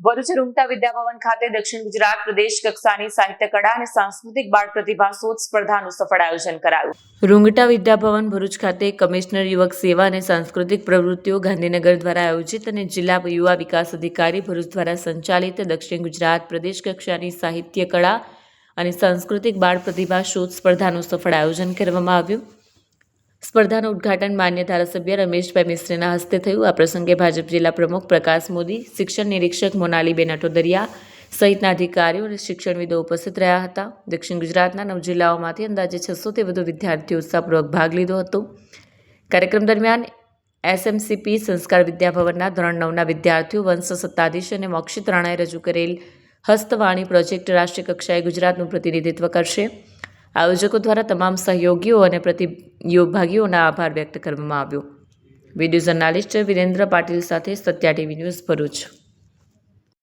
ભરૂચ રૂમતા વિદ્યાભવન ખાતે દક્ષિણ ગુજરાત પ્રદેશ કક્ષાની સાહિત્ય કળા અને સાંસ્કૃતિક બાળ પ્રતિભા શોધ સ્પર્ધાનું સફળ આયોજન કરાયું. રૂંગટા વિદ્યાભવન ભરૂચ ખાતે કમિશનર યુવક સેવા અને સાંસ્કૃતિક પ્રવૃત્તિઓ ગાંધીનગર દ્વારા આયોજિત અને જિલ્લા યુવા વિકાસ અધિકારી ભરૂચ દ્વારા સંચાલિત દક્ષિણ ગુજરાત પ્રદેશ કક્ષાની સાહિત્ય કળા અને સાંસ્કૃતિક બાળ પ્રતિભા શોધ સ્પર્ધાનું સફળ આયોજન કરવામાં આવ્યું. સ્પર્ધાનું ઉદ્ઘાટન માન્ય ધારાસભ્ય રમેશભાઈ મિશ્રીના હસ્તે થયું. આ પ્રસંગે ભાજપ જિલ્લા પ્રમુખ પ્રકાશ મોદી, શિક્ષણ નિરીક્ષક મોનાલીબેન અટોદરિયા સહિતના અધિકારીઓ અને શિક્ષણવિદો ઉપસ્થિત રહ્યા હતા. દક્ષિણ ગુજરાતના નવ જિલ્લાઓમાંથી અંદાજે છસોથી વધુ વિદ્યાર્થીઓ ઉત્સાહપૂર્વક ભાગ લીધો હતો. કાર્યક્રમ દરમિયાન એસએમસીપી સંસ્કાર વિદ્યાભવનના ધોરણ નવના વિદ્યાર્થીઓ, વંશ સત્તાધીશ અને મોક્ષિત રાણાએ રજૂ કરેલ હસ્તવાણી પ્રોજેક્ટ રાષ્ટ્રીય કક્ષાએ ગુજરાતનું પ્રતિનિધિત્વ કરશે. આયોજકો દ્વારા તમામ સહયોગીઓ અને પ્રતિયોગભાગીઓના આભાર વ્યક્ત કરવામાં આવ્યો. વીડિયો જર્નાલિસ્ટ વિરેન્દ્ર પાટીલ સાથે સત્યા ટીવી ન્યૂઝ ભરૂચ.